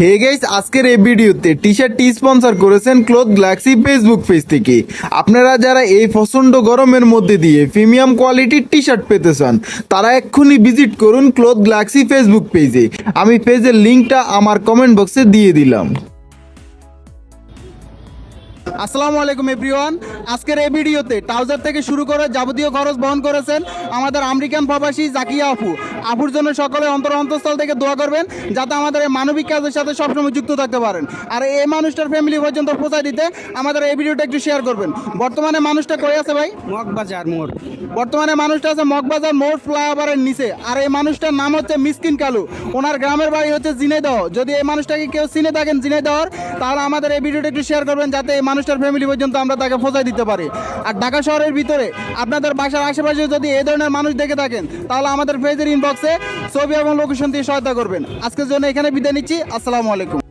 Hey guys, আজকের এই ভিডিওতে টি শার্টটি স্পন্সর করেছেন ক্লোথ গ্লাক্সি ফেসবুক পেজ থেকে। আপনারা যারা এই প্রচণ্ড গরমের মধ্যে দিয়ে প্রিমিয়াম কোয়ালিটির টি শার্ট পেতে চান, তারা এক্ষুনি ভিজিট করুন ক্লোথ গ্লাক্সি ফেসবুক পেজে আমি পেজের লিঙ্কটা আমার কমেন্ট বক্সে দিয়ে দিলাম। আসসালামু আলাইকুম এভরিওয়ান আজকের এই ভিডিওতে ট্রাউজার থেকে শুরু করে যাবতীয় খরচ বহন করেছেন আমাদের আমেরিকান প্রবাসী জাকিয়া আপু। আপুর জন্য সকলে অন্তর অন্তঃস্থল থেকে দোয়া করবেন যাতে আমাদের এই মানবিক কাজের সাথে সবসময় যুক্ত থাকতে পারেন। আর এই মানুষটার ফ্যামিলি পর্যন্ত পৌঁছায় দিতে আমাদের এই ভিডিওটা একটু শেয়ার করবেন। বর্তমানে মানুষটা কই আছে ভাই? মগবাজার মোড়। বর্তমানে মানুষটা আছে মগবাজার মোড় ফ্লাইওভারের নিচে। আর এই মানুষটার নাম হচ্ছে মিসকিন কালু। ওনার গ্রামের বাড়ি হচ্ছে জিনেদহ যদি এই মানুষটাকে কেউ চিনে থাকেন জিনেদহর তাহলে আমাদের এই ভিডিওটা একটু শেয়ার করবেন যাতে এই মানুষটার ফ্যামিলি পর্যন্ত আমরা তাকে পৌঁছায় দিতে পারি। আর ঢাকা শহরের ভিতরে আপনাদের বাসার আশেপাশে যদি এই ধরনের মানুষ দেখে থাকেন তাহলে আমাদের পেজের ইনবক্সে ছবি এবং লোকেশন দিয়ে সহায়তা করবেন। আজকের জন্য এখানে বিদায় নিচ্ছি। আসসালামু আলাইকুম।